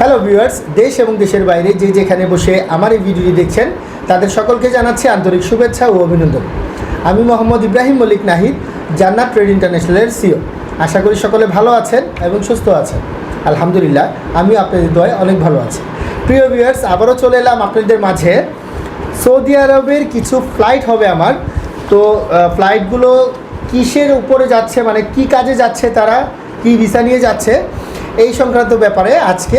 Hello viewers দেশ এবং দেশের বাইরে যে যেখানে বসে আমার এই ভিডিওটি দেখছেন, তাদের সকলকে জানাচ্ছি আন্তরিক শুভেচ্ছা ও অভিনন্দন। আমি মোহাম্মদ ইব্রাহিম মল্লিক নাহিদ, জান্নাত ট্রেড ইন্টারন্যাশনালের সিও আশা করি সকলে ভালো আছেন এবং সুস্থ আছেন। আলহামদুলিল্লাহ আমি আপনাদের দয় অনেক ভালো আছি। প্রিয় ভিউয়ার্স আবারও চলে এলাম আপনাদের মাঝে। সৌদি আরবের কিছু ফ্লাইট হবে আমার। তো ফ্লাইটগুলো কিসের উপরে যাচ্ছে মানে কি কাজে যাচ্ছে তারা, কি ভিসা নিয়ে যাচ্ছে, এই সংক্রান্ত ব্যাপারে আজকে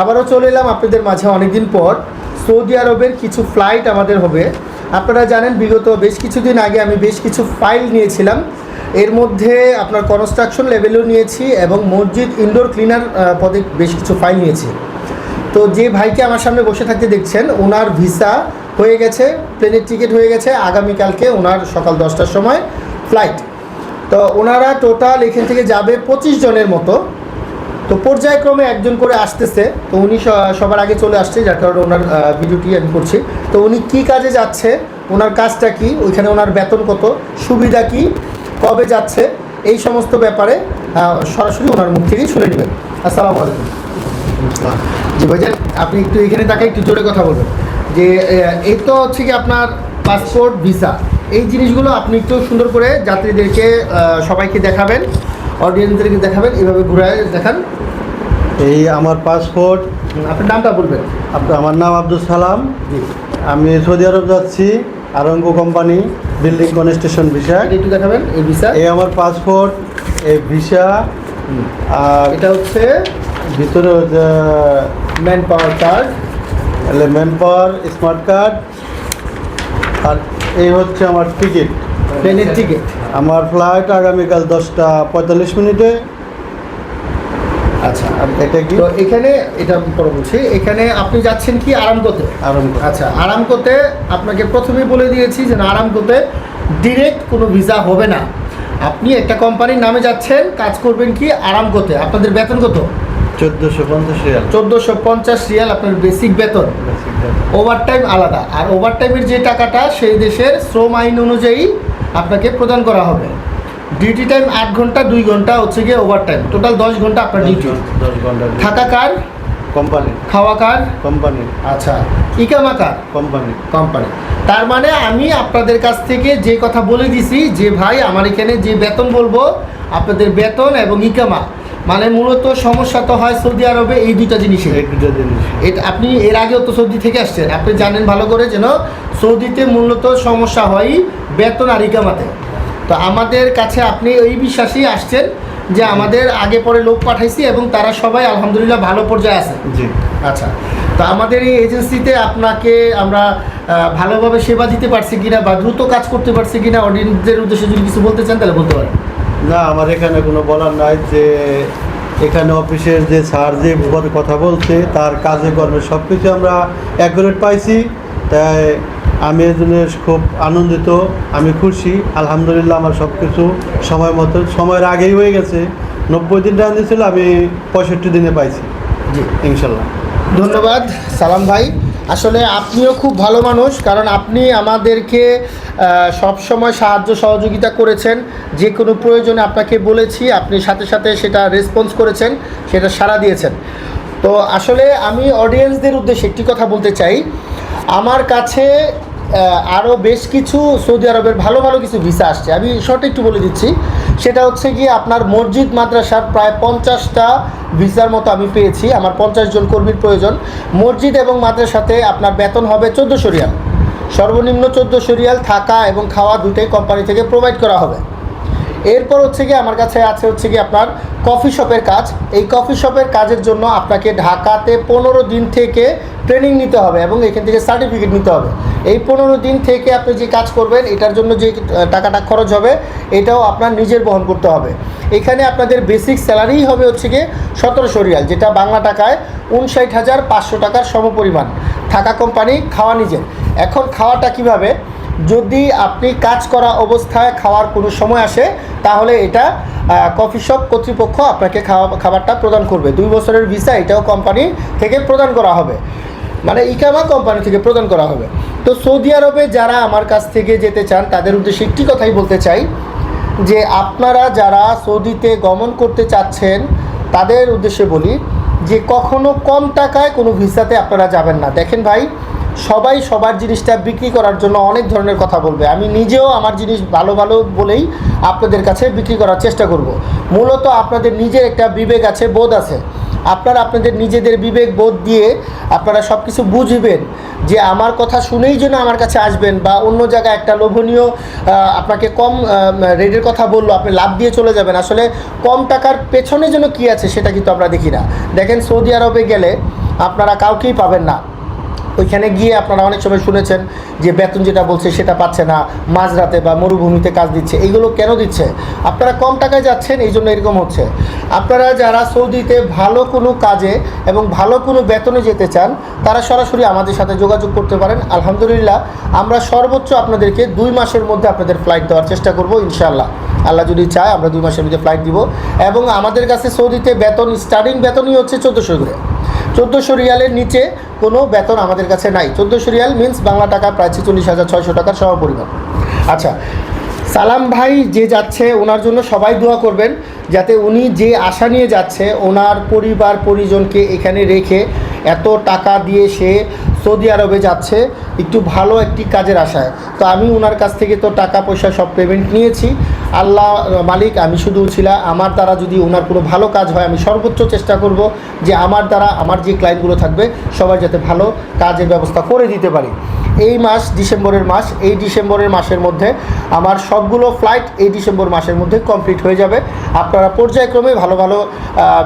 আবারও চলে এলাম আপনাদের মাঝে অনেকদিন পর। সৌদি আরবের কিছু ফ্লাইট আমাদের হবে। আপনারা জানেন, বিগত বেশ কিছুদিন আগে আমি বেশ কিছু ফাইল নিয়েছিলাম। এর মধ্যে আপনার কনস্ট্রাকশন লেভেলও নিয়েছি এবং মসজিদ ইনডোর ক্লিনার পদে বেশ কিছু ফাইল নিয়েছি। তো যে ভাইকে আমার সামনে বসে থাকতে দেখছেন, ওনার ভিসা হয়ে গেছে প্লেনের টিকিট হয়ে গেছে। আগামীকালকে ওনার সকাল দশটার সময় ফ্লাইট তো ওনারা টোটাল এখান থেকে যাবে পঁচিশ জনের মতো। তো পর্যায়ক্রমে একজন করে আসতেছে, তো উনি সবার আগে চলে আসছে, যার কারণে ওনার ভিডিওটি আমি করছি। তো উনি কি কাজে যাচ্ছে, ওনার কাজটা কি, ওইখানে ওনার বেতন কত, সুবিধা কি, কবে যাচ্ছে, এই সমস্ত ব্যাপারে সরাসরি ওনার মুখ থেকেই শুনে নেবেন। আসসালামু আলাইকুম। জি ভাইজান, আপনি একটু এখানে তাকে একটু জোরে কথা বলবেন। যে এই তো হচ্ছে কি আপনার পাসপোর্ট ভিসা এই জিনিসগুলো আপনি একটু সুন্দর করে যাত্রীদেরকে সবাইকে দেখাবেন। অডিয়েন্সদেরকে দেখাবেন? এভাবে ঘুরায় দেখান। এই আমার পাসপোর্ট আপনার নামটা বলবেন। আপ- আমার নাম আব্দুল সালাম। জি। আমি সৌদি আরব যাচ্ছি আরঙ্গ কোম্পানি বিল্ডিং কনস্ট্রাকশন ভিসা একটু দেখাবেন এই ভিসা এই আমার পাসপোর্ট এই ভিসা আর এটা হচ্ছে ভিতরে manpower card manpower smart card আর এই হচ্ছে আমার টিকিট প্লেনের টিকিট আমার ফ্লাইট আগামীকাল দশটা পঁয়তাল্লিশ মিনিটে। আচ্ছা। এটা কি? তো এখানে এটা পরে বলছি এখানে আপনি যাচ্ছেন কি আরাম করতে আরম্ভ আচ্ছা আরাম করতে আপনাকে প্রথমেই বলে দিয়েছি যে আরাম করতে ডিরেক্ট কোনো ভিসা হবে না। আপনি একটা কোম্পানির নামে যাচ্ছেন কাজ করবেন কি আরাম করতে আপনাদের বেতন কত? চোদ্দোশো পঞ্চাশ রিয়াল। চোদ্দোশো পঞ্চাশ রিয়াল আপনার বেসিক বেতন। ওভারটাইম আলাদা। আর ওভারটাইমের যে টাকাটা সেই দেশের শ্রম আইন অনুযায়ী আপনাকে প্রদান করা হবে। ডিউটি টাইম আট ঘণ্টা দুই ঘণ্টা হচ্ছে গিয়ে ওভার টাইম টোটাল দশ ঘণ্টা আপনার ডিউটি দশ ঘণ্টা থাকা কার? কোম্পানি খাওয়া কার? কোম্পানি আচ্ছা ইকামা কার? কোম্পানি কোম্পানি তার মানে আমি আপনাদের কাছ থেকে যে কথা বলে দিছি যে ভাই আমার এখানে যে বেতন বলব আপনাদের বেতন এবং ইকামা মানে মূলত সমস্যা তো হয় সৌদি আরবে এই দুইটা জিনিসের। এই দুটো জিনিস। এটা আপনি এর আগেও তো সৌদি থেকে আসছেন। আপনি জানেন ভালো করে যেন সৌদিতে মূলত সমস্যা হয় বেতন আর ইকামাতে। তো আমাদের কাছে আপনি ওই বিশ্বাসেই আসছেন যে আমাদের আগে পরে লোক পাঠাইছি এবং তারা সবাই আলহামদুলিল্লাহ ভালো পর্যায়ে আছে। জি। আচ্ছা তো আমাদের এই এজেন্সিতে আপনাকে আমরা ভালোভাবে সেবা দিতে পারছি কিনা বা দ্রুত কাজ করতে পারছি কিনা অডিয়েন্সদের উদ্দেশ্যে যদি কিছু বলতে চান তাহলে বলতে পারেন। না আমার এখানে কোনো বলার নাই যে এখানে অফিসের যে স্যার যে কথা বলছে তার কাজে কর্মে সব কিছু আমরা অ্যাকুরেট পাইছি। তাই আমি এই জন্য খুব আনন্দিত আমি খুশি আলহামদুলিল্লাহ আমার সব কিছু সময় মতো সময়ের আগেই হয়ে গেছে। নব্বই দিন টাইম দিয়েছিল আমি পঁয়ষট্টি দিনে পাইছি। জি। ইনশাল্লাহ। ধন্যবাদ সালাম ভাই। আসলে আপনিও খুব ভালো মানুষ কারণ আপনি আমাদেরকে সব সময় সাহায্য সহযোগিতা করেছেন। যে কোনো প্রয়োজনে আপনাকে বলেছি আপনি সাথে সাথে সেটা রেসপন্স করেছেন সেটা সাড়া দিয়েছেন। তো আসলে আমি অডিয়েন্সদের উদ্দেশ্যে একটি কথা বলতে চাই। আমার কাছে আরও বেশ কিছু সৌদি আরবের ভালো ভালো কিছু ভিসা আসছে। আমি শর্ট একটু বলে দিচ্ছি। সেটা হচ্ছে কি, আপনার মসজিদ, মাদ্রাসার প্রায় পঞ্চাশটা ভিসার মতো আমি পেয়েছি। আমার পঞ্চাশ জন কর্মীর প্রয়োজন। মসজিদ এবং মাদ্রাসাতে আপনার বেতন হবে চোদ্দোশো রিয়াল। সর্বনিম্ন চোদ্দোশো রিয়াল থাকা এবং খাওয়া দুটোই কোম্পানি থেকে প্রোভাইড করা হবে। এরপর হচ্ছে কি আমার কাছে আছে হচ্ছে কি আপনার কফি শপের কাজ। এই কফি শপের কাজের জন্য আপনাকে ঢাকাতে পনেরো দিন থেকে ট্রেনিং নিতে হবে এবং এখান থেকে সার্টিফিকেট নিতে হবে। এই পনেরো দিন থেকে আপনি যে কাজ করবেন, এটার জন্য যে টাকাটা খরচ হবে, এটাও আপনার নিজের বহন করতে হবে। এখানে আপনাদের বেসিক স্যালারি হবে হচ্ছে গিয়ে সতেরোশো রিয়াল, যেটা বাংলা টাকায় উনষাট হাজার পাঁচশো টাকার সমপরিমাণ। থাকা কোম্পানি খাওয়া নিজের। এখন খাওয়াটা কীভাবে? যদি আপনি কাজ করা অবস্থায় খাওয়ার কোনো সময় আসে, তাহলে এটা কফি শপ কর্তৃপক্ষ আপনাকে খাওয়া, খাবারটা প্রদান করবে। দুই বছরের ভিসা এটাও কোম্পানি থেকে প্রদান করা হবে। মানে ইকামা কোম্পানি থেকে প্রদান করা হবে। তো সৌদি আরবে যারা আমার কাছ থেকে যেতে চান, তাদের উদ্দেশ্যে একটি কথাই বলতে চাই, যে আপনারা যারা সৌদিতে গমন করতে চাচ্ছেন, তাদের উদ্দেশ্যে বলি যে কখনো কম টাকায় কোনো ভিসাতে আপনারা যাবেন না। দেখেন ভাই সবাই সবার জিনিসটা বিক্রি করার জন্য অনেক ধরনের কথা বলবে। আমি নিজেও আমার জিনিস ভালো ভালো বলেই আপনাদের কাছে বিক্রি করার চেষ্টা করব। মূলত আপনাদের নিজের একটা বিবেক আছে, বোধ আছে। আপনারা আপনাদের নিজেদের বিবেক, বোধ দিয়ে আপনারা সব কিছু বুঝবেন যে আমার কথা শুনেই যেন আমার কাছে আসবেন বা অন্য জায়গায় একটা লোভনীয় আপনাকে কম রেটের কথা বলল, আপনি লাভ দিয়ে চলে যাবেন। আসলে কম টাকার পেছনে যেন কী আছে সেটা কিন্তু আমরা দেখি না। দেখেন সৌদি আরবে গেলে আপনারা কাউকেই পাবেন না। ওইখানে গিয়ে আপনারা অনেক সময় শুনেছেন যে বেতন যেটা বলছে সেটা পাচ্ছে না, মাঝরাতে বা মরুভূমিতে কাজ দিচ্ছে। এইগুলো কেন দিচ্ছে? আপনারা কম টাকায় যাচ্ছেন, এই জন্য এরকম হচ্ছে। আপনারা যারা সৌদিতে ভালো কোনো কাজে এবং ভালো কোনো বেতনে যেতে চান, তারা সরাসরি আমাদের সাথে যোগাযোগ করতে পারেন। আলহামদুলিল্লাহ, আমরা সর্বোচ্চ আপনাদেরকে দুই মাসের মধ্যে আপনাদের ফ্লাইট দেওয়ার চেষ্টা করব, ইনশাআল্লাহ। আল্লাহ যদি চায়, আমরা দুই মাসের মধ্যে ফ্লাইট দিব। এবং আমাদের কাছে সৌদিতে বেতন স্টার্টিং বেতনই হচ্ছে চোদ্দোশো করে। চোদ্দোশো রিয়ালের নিচে কোনো বেতন আমাদের কাছে নাই। চোদ্দোশো রিয়াল মিন্স বাংলা টাকা প্রায় ছেচল্লিশ হাজার ছয়শো টাকার সমপরিমাণ। আচ্ছা সালাম ভাই যে যাচ্ছে, ওনার জন্য সবাই দোয়া করবেন যাতে উনি যে আশা নিয়ে যাচ্ছে, ওনার পরিবার, পরিজনকে এখানে রেখে এত টাকা দিয়ে সে সৌদি আরবে যাচ্ছে একটু ভালো একটি কাজের আশায়। তো আমি ওনার কাছ থেকে তো টাকা, পয়সা সব পেমেন্ট নিয়েছি। আল্লাহ মালিক, আমি শুধু ছিলাম আমার দ্বারা যদি ওনার কোনো ভালো কাজ হয়, আমি সর্বোচ্চ চেষ্টা করব যে আমার দ্বারা আমার যে ক্লায়েন্টগুলো থাকবে, সবাই যাতে ভালো কাজের ব্যবস্থা করে দিতে পারি। এই মাস ডিসেম্বরের মাস, এই ডিসেম্বরের মাসের মধ্যে আমার সবগুলো ফ্লাইট এই ডিসেম্বর মাসের মধ্যে কমপ্লিট হয়ে যাবে। আপনারা পর্যায়ক্রমে ভালো ভালো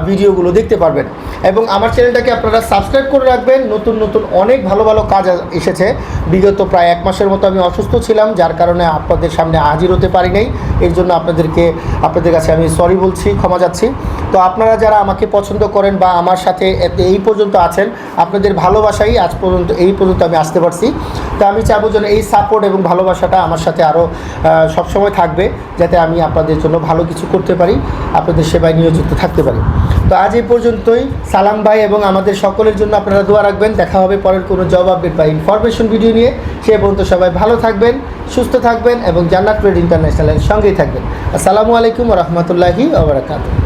ভিডিওগুলো দেখতে পারবেন। এবং আমার চ্যানেলটাকে আপনারা সাবস্ক্রাইব করে রাখবেন। নতুন নতুন অনেক ভালো ভালো কাজ এসেছে। বিগত প্রায় এক মাসের মতো আমি অসুস্থ ছিলাম, যার কারণে আপনাদের সামনে হাজির হতে পারি নাই। এর জন্য আপনাদেরকে, আপনাদের কাছে আমি সরি বলছি, ক্ষমা যাচ্ছি তো আপনারা যারা আমাকে পছন্দ করেন বা আমার সাথে এই পর্যন্ত আছেন, আপনাদের ভালোবাসাই আজ পর্যন্ত, এই পর্যন্ত আমি আসতে পারছি। তো আমি চাবো যেন এই সাপোর্ট এবং ভালোবাসাটা আমার সাথে আরও সবসময় থাকবে, যাতে আমি আপনাদের জন্য ভালো কিছু করতে পারি, আপনাদের সেবায় নিয়োজিত থাকতে পারি। তো আজ এই পর্যন্তই। সালাম ভাই এবং আমাদের সকলের জন্য আপনারা দোয়া রাখবেন। দেখা হবে পরের কোনো জব আপডেট বা ইনফরমেশন ভিডিও নিয়ে। সে পর্যন্ত সবাই ভালো থাকবেন। সুস্থ থাকবেন এবং জান্নাত ট্রেড ইন্টারন্যাশনালের সঙ্গেই থাকবেন। আসসালামু আলাইকুম রহমতুল্লাহি ওবরাকাতুহ